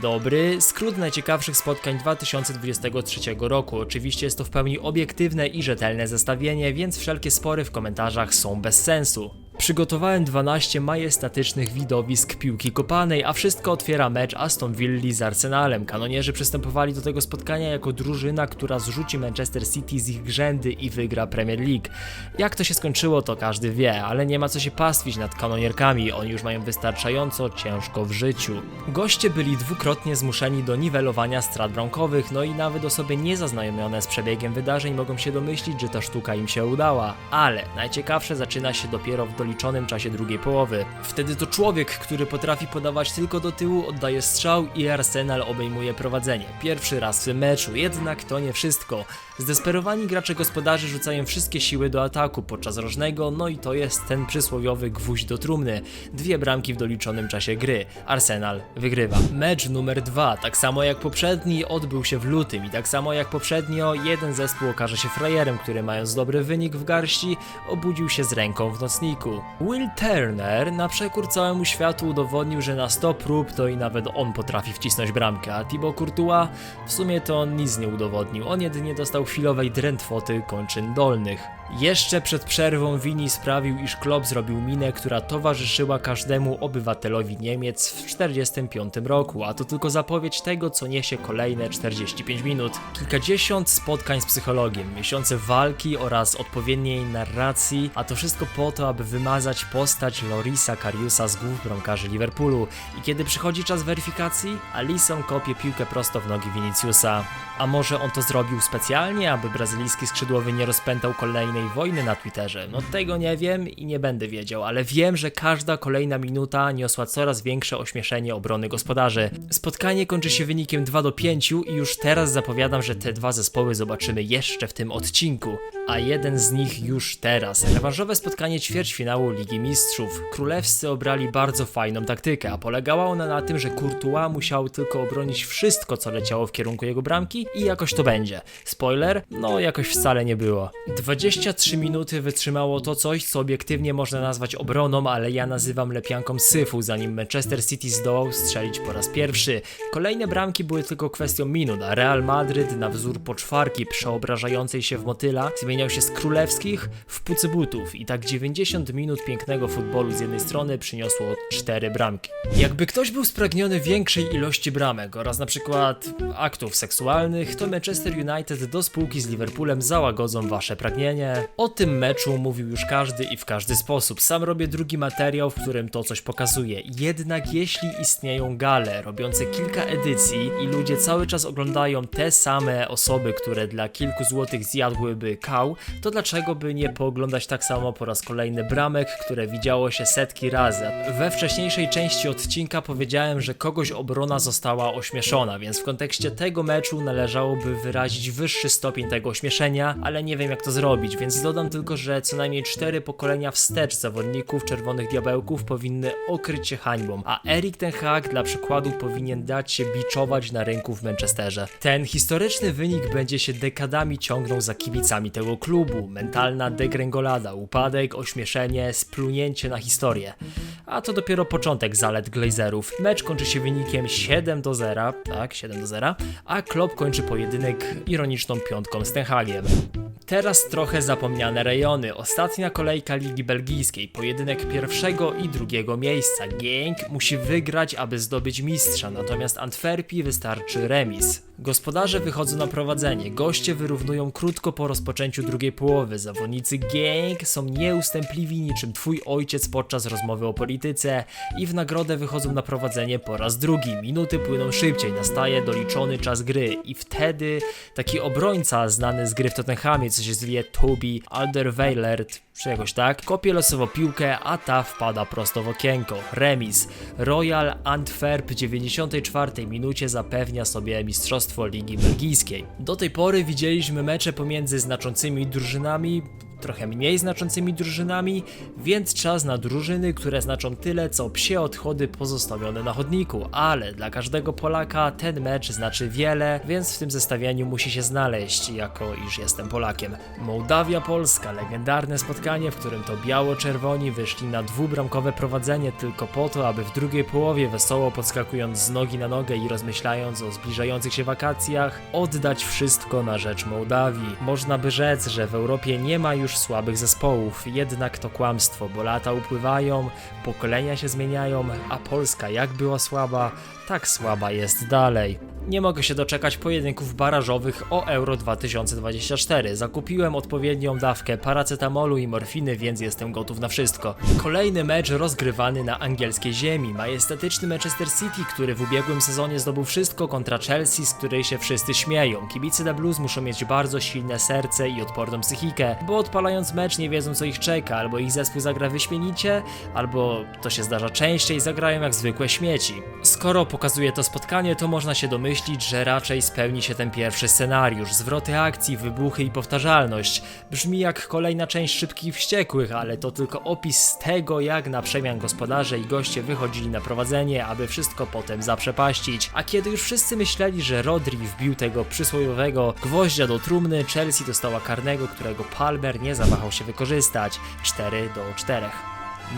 dobry. Skrót najciekawszych spotkań 2023 roku. Oczywiście jest to w pełni obiektywne i rzetelne zestawienie, więc wszelkie spory w komentarzach są bez sensu. Przygotowałem 12 majestatycznych widowisk piłki kopanej, a wszystko otwiera mecz Aston Villa z Arsenalem. Kanonierzy przystępowali do tego spotkania jako drużyna, która zrzuci Manchester City z ich grzędy i wygra Premier League. Jak to się skończyło, to każdy wie, ale nie ma co się pastwić nad kanonierkami, oni już mają wystarczająco ciężko w życiu. Goście byli dwukrotnie zmuszeni do niwelowania strat bramkowych, no i nawet osoby niezaznajomione z przebiegiem wydarzeń mogą się domyślić, że ta sztuka im się udała. Ale najciekawsze zaczyna się dopiero w doliczonym czasie drugiej połowy. Wtedy to człowiek, który potrafi podawać tylko do tyłu, oddaje strzał i Arsenal obejmuje prowadzenie. Pierwszy raz w meczu, jednak to nie wszystko. Zdesperowani gracze gospodarzy rzucają wszystkie siły do ataku podczas rożnego, no i to jest ten przysłowiowy gwóźdź do trumny. Dwie bramki w doliczonym czasie gry. Arsenal wygrywa. Mecz numer dwa, tak samo jak poprzedni, odbył się w lutym i tak samo jak poprzednio, jeden zespół okaże się frajerem, który mając dobry wynik w garści, obudził się z ręką w nocniku. Will Turner na przekór całemu światu udowodnił, że na 100 prób to i nawet on potrafi wcisnąć bramkę, a Thibaut Courtois w sumie to on nic nie udowodnił, on jedynie dostał chwilowej drętwoty kończyn dolnych. Jeszcze przed przerwą Wini sprawił, iż Klopp zrobił minę, która towarzyszyła każdemu obywatelowi Niemiec w 45 roku, a to tylko zapowiedź tego, co niesie kolejne 45 minut. Kilkadziesiąt spotkań z psychologiem, miesiące walki oraz odpowiedniej narracji, a to wszystko po to, aby wymazać postać Lorisa Kariusa z głów bramkarzy Liverpoolu. I kiedy przychodzi czas weryfikacji, Alisson kopie piłkę prosto w nogi Viniciusa. A może on to zrobił specjalnie, aby brazylijski skrzydłowy nie rozpętał kolejnej wojny na Twitterze? No tego nie wiem i nie będę wiedział, ale wiem, że każda kolejna minuta niosła coraz większe ośmieszenie obrony gospodarzy. Spotkanie kończy się wynikiem 2 do 5 i już teraz zapowiadam, że te dwa zespoły zobaczymy jeszcze w tym odcinku, a jeden z nich już teraz. Rewanżowe spotkanie ćwierćfinału Ligi Mistrzów. Królewscy obrali bardzo fajną taktykę, a polegała ona na tym, że Courtois musiał tylko obronić wszystko, co leciało w kierunku jego bramki i jakoś to będzie. Spoiler? No jakoś wcale nie było. 23 minuty wytrzymało to coś, co obiektywnie można nazwać obroną, ale ja nazywam lepianką syfu, zanim Manchester City zdołał strzelić po raz pierwszy. Kolejne bramki były tylko kwestią minut, a Real Madryt na wzór poczwarki przeobrażającej się w motyla zmieniał się z królewskich w pucybutów i tak 90 minut pięknego futbolu z jednej strony przyniosło 4 bramki. Jakby ktoś był spragniony większej ilości bramek oraz na przykład aktów seksualnych, to Manchester United do spółki z Liverpoolem załagodzą wasze pragnienie. O tym meczu mówił już każdy i w każdy sposób. Sam robię drugi materiał, w którym to coś pokazuje. Jednak jeśli istnieją gale robiące kilka edycji i ludzie cały czas oglądają te same osoby, które dla kilku złotych zjadłyby kał, to dlaczego by nie pooglądać tak samo po raz kolejny bramek, które widziało się setki razy? We wcześniejszej części odcinka powiedziałem, że kogoś obrona została ośmieszona, więc w kontekście tego meczu należałoby wyrazić wyższy stopień tego ośmieszenia, ale nie wiem jak to zrobić, więc dodam tylko, że co najmniej cztery pokolenia wstecz zawodników Czerwonych Diabełków powinny okryć się hańbą, a Erik ten Hag dla przykładu powinien dać się biczować na rynku w Manchesterze. Ten historyczny wynik będzie się dekadami ciągnął za kibicami tego klubu. Mentalna degrengolada, upadek, ośmieszenie, splunięcie na historię. A to dopiero początek zalet Glazerów. Mecz kończy się wynikiem 7 do 0, tak, 7 do 0, a Klopp kończy pojedynek ironiczną piątką z Ten Hagiem. Teraz trochę zapomniane rejony. Ostatnia kolejka Ligi Belgijskiej, pojedynek pierwszego i drugiego miejsca. Genk musi wygrać, aby zdobyć mistrza, natomiast Antwerpii wystarczy remis. Gospodarze wychodzą na prowadzenie, goście wyrównują krótko po rozpoczęciu drugiej połowy. Zawodnicy Genk są nieustępliwi niczym twój ojciec podczas rozmowy o polityce i w nagrodę wychodzą na prowadzenie po raz drugi. Minuty płyną szybciej, nastaje doliczony czas gry i wtedy taki obrońca znany z gry w Tottenhamie, co się zwie Toby Alderweireld, czy jakoś tak, kopie losowo piłkę, a ta wpada prosto w okienko. Remis. Royal Antwerp w 94 minucie zapewnia sobie mistrzostwo Ligi Belgijskiej. Do tej pory widzieliśmy mecze pomiędzy znaczącymi drużynami, trochę mniej znaczącymi drużynami, więc czas na drużyny, które znaczą tyle co psie odchody pozostawione na chodniku, ale dla każdego Polaka ten mecz znaczy wiele, więc w tym zestawieniu musi się znaleźć, jako iż jestem Polakiem. Mołdawia-Polska, legendarne spotkanie, w którym to biało-czerwoni wyszli na dwubramkowe prowadzenie tylko po to, aby w drugiej połowie wesoło podskakując z nogi na nogę i rozmyślając o zbliżających się wakacjach, oddać wszystko na rzecz Mołdawii. Można by rzec, że w Europie nie ma już słabych zespołów, jednak to kłamstwo, bo lata upływają, pokolenia się zmieniają, a Polska jak była słaba, tak słaba jest dalej. Nie mogę się doczekać pojedynków barażowych o Euro 2024. Zakupiłem odpowiednią dawkę paracetamolu i morfiny, więc jestem gotów na wszystko. Kolejny mecz rozgrywany na angielskiej ziemi. Majestatyczny Manchester City, który w ubiegłym sezonie zdobył wszystko kontra Chelsea, z której się wszyscy śmieją. Kibice The Blues muszą mieć bardzo silne serce i odporną psychikę, bo odpalając mecz nie wiedzą co ich czeka, albo ich zespół zagra wyśmienicie, albo to się zdarza częściej, zagrają jak zwykłe śmieci. Skoro pokazuje to spotkanie, to można się domyślić, że raczej spełni się ten pierwszy scenariusz. Zwroty akcji, wybuchy i powtarzalność. Brzmi jak kolejna część Szybkich i Wściekłych, ale to tylko opis tego, jak na przemian gospodarze i goście wychodzili na prowadzenie, aby wszystko potem zaprzepaścić. A kiedy już wszyscy myśleli, że Rodri wbił tego przysłowiowego gwoździa do trumny, Chelsea dostała karnego, którego Palmer nie zawahał się wykorzystać. 4 do 4.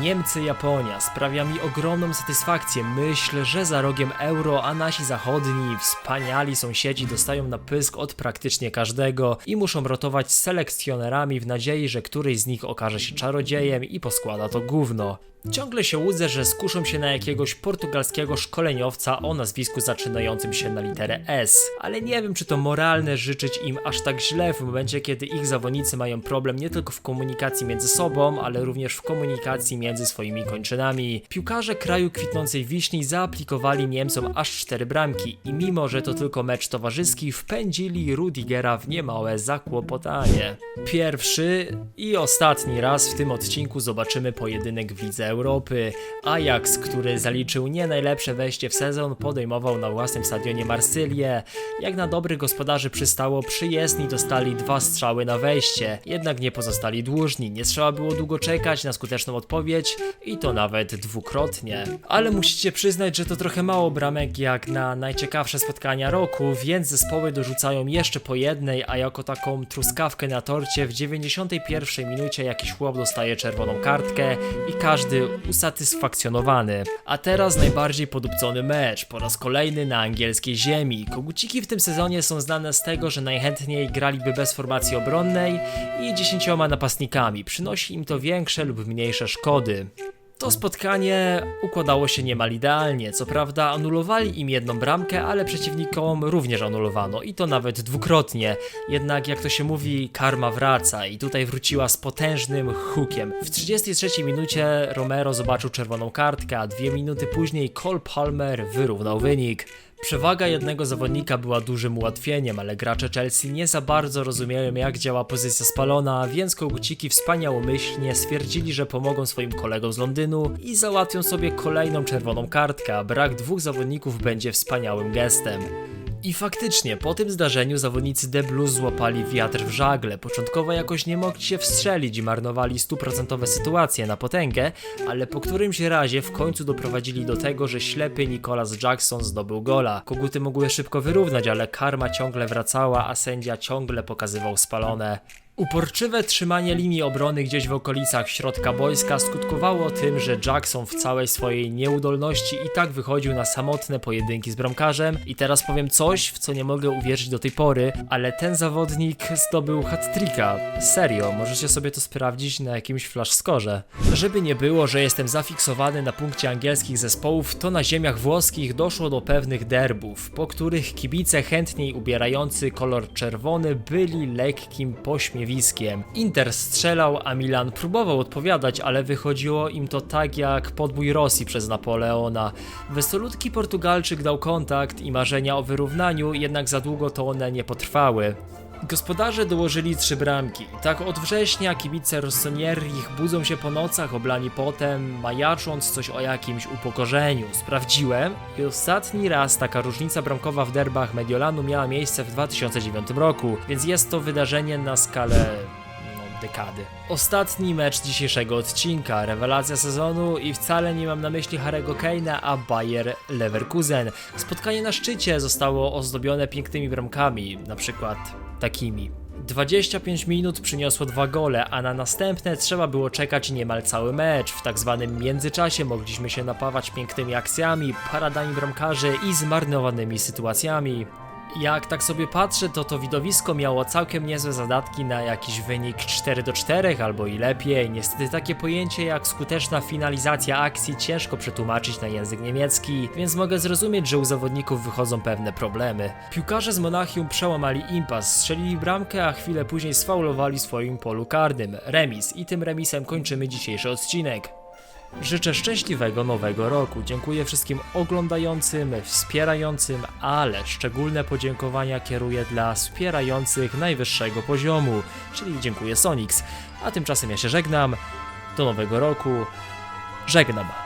Niemcy-Japonia sprawia mi ogromną satysfakcję. Myślę, że za rogiem euro, a nasi zachodni, wspaniali sąsiedzi dostają na pysk od praktycznie każdego i muszą rotować z selekcjonerami w nadziei, że któryś z nich okaże się czarodziejem i poskłada to gówno. Ciągle się łudzę, że skuszą się na jakiegoś portugalskiego szkoleniowca o nazwisku zaczynającym się na literę S, ale nie wiem, czy to moralne życzyć im aż tak źle w momencie, kiedy ich zawodnicy mają problem nie tylko w komunikacji między sobą, ale również w komunikacji między swoimi kończynami. Piłkarze kraju kwitnącej wiśni zaaplikowali Niemcom aż cztery bramki i mimo, że to tylko mecz towarzyski, wpędzili Rudigera w niemałe zakłopotanie. Pierwszy i ostatni raz w tym odcinku zobaczymy pojedynek w Lidze Europy. Ajax, który zaliczył nie najlepsze wejście w sezon, podejmował na własnym stadionie Marsylię. Jak na dobrych gospodarzy przystało, przyjezdni dostali dwa strzały na wejście, jednak nie pozostali dłużni. Nie trzeba było długo czekać na skuteczną odpowiedź i to nawet dwukrotnie. Ale musicie przyznać, że to trochę mało bramek jak na najciekawsze spotkania roku, więc zespoły dorzucają jeszcze po jednej, a jako taką truskawkę na torcie w 91 minucie jakiś chłop dostaje czerwoną kartkę i każdy usatysfakcjonowany. A teraz najbardziej podupcony mecz, po raz kolejny na angielskiej ziemi. Koguciki w tym sezonie są znane z tego, że najchętniej graliby bez formacji obronnej i dziesięcioma napastnikami. Przynosi im to większe lub mniejsze szkody. To spotkanie układało się niemal idealnie. Co prawda anulowali im jedną bramkę, ale przeciwnikom również anulowano i to nawet dwukrotnie. Jednak jak to się mówi, karma wraca i tutaj wróciła z potężnym hukiem. W 33 minucie Romero zobaczył czerwoną kartkę, a dwie minuty później Cole Palmer wyrównał wynik. Przewaga jednego zawodnika była dużym ułatwieniem, ale gracze Chelsea nie za bardzo rozumieją jak działa pozycja spalona, więc koguciki wspaniałomyślnie stwierdzili, że pomogą swoim kolegom z Londynu i załatwią sobie kolejną czerwoną kartkę, a brak dwóch zawodników będzie wspaniałym gestem. I faktycznie, po tym zdarzeniu zawodnicy The Blues złapali wiatr w żagle. Początkowo jakoś nie mogli się wstrzelić i marnowali stuprocentowe sytuacje na potęgę, ale po którymś razie w końcu doprowadzili do tego, że ślepy Nicholas Jackson zdobył gola. Koguty mogły szybko wyrównać, ale karma ciągle wracała, a sędzia ciągle pokazywał spalone. Uporczywe trzymanie linii obrony gdzieś w okolicach środka boiska skutkowało tym, że Jackson w całej swojej nieudolności i tak wychodził na samotne pojedynki z bramkarzem. I teraz powiem coś, w co nie mogę uwierzyć do tej pory, ale ten zawodnik zdobył hat-tricka. Serio, możecie sobie to sprawdzić na jakimś flash skorze. Żeby nie było, że jestem zafiksowany na punkcie angielskich zespołów, to na ziemiach włoskich doszło do pewnych derbów, po których kibice chętniej ubierający kolor czerwony byli lekkim Inter strzelał, a Milan próbował odpowiadać, ale wychodziło im to tak jak podbój Rosji przez Napoleona. Wesolutki Portugalczyk dał kontakt i marzenia o wyrównaniu, jednak za długo to one nie potrwały. Gospodarze dołożyli trzy bramki. Tak od września kibice Rossonierich budzą się po nocach oblani potem, majacząc coś o jakimś upokorzeniu. Sprawdziłem i ostatni raz taka różnica bramkowa w derbach Mediolanu miała miejsce w 2009 roku, więc jest to wydarzenie na skalę dekady. Ostatni mecz dzisiejszego odcinka, rewelacja sezonu i wcale nie mam na myśli Harry'ego Kane'a, a Bayer Leverkusen. Spotkanie na szczycie zostało ozdobione pięknymi bramkami, na przykład takimi. 25 minut przyniosło dwa gole, a na następne trzeba było czekać niemal cały mecz. W tak zwanym międzyczasie mogliśmy się napawać pięknymi akcjami, paradami bramkarzy i zmarnowanymi sytuacjami. Jak tak sobie patrzę, to to widowisko miało całkiem niezłe zadatki na jakiś wynik 4 do 4 albo i lepiej. Niestety takie pojęcie jak skuteczna finalizacja akcji ciężko przetłumaczyć na język niemiecki, więc mogę zrozumieć, że u zawodników wychodzą pewne problemy. Piłkarze z Monachium przełamali impas, strzelili bramkę, a chwilę później sfaulowali w swoim polu karnym. Remis i tym remisem kończymy dzisiejszy odcinek. Życzę szczęśliwego nowego roku. Dziękuję wszystkim oglądającym, wspierającym, ale szczególne podziękowania kieruję dla wspierających najwyższego poziomu, czyli dziękuję Sonix. A tymczasem ja się żegnam. Do nowego roku. Żegnam.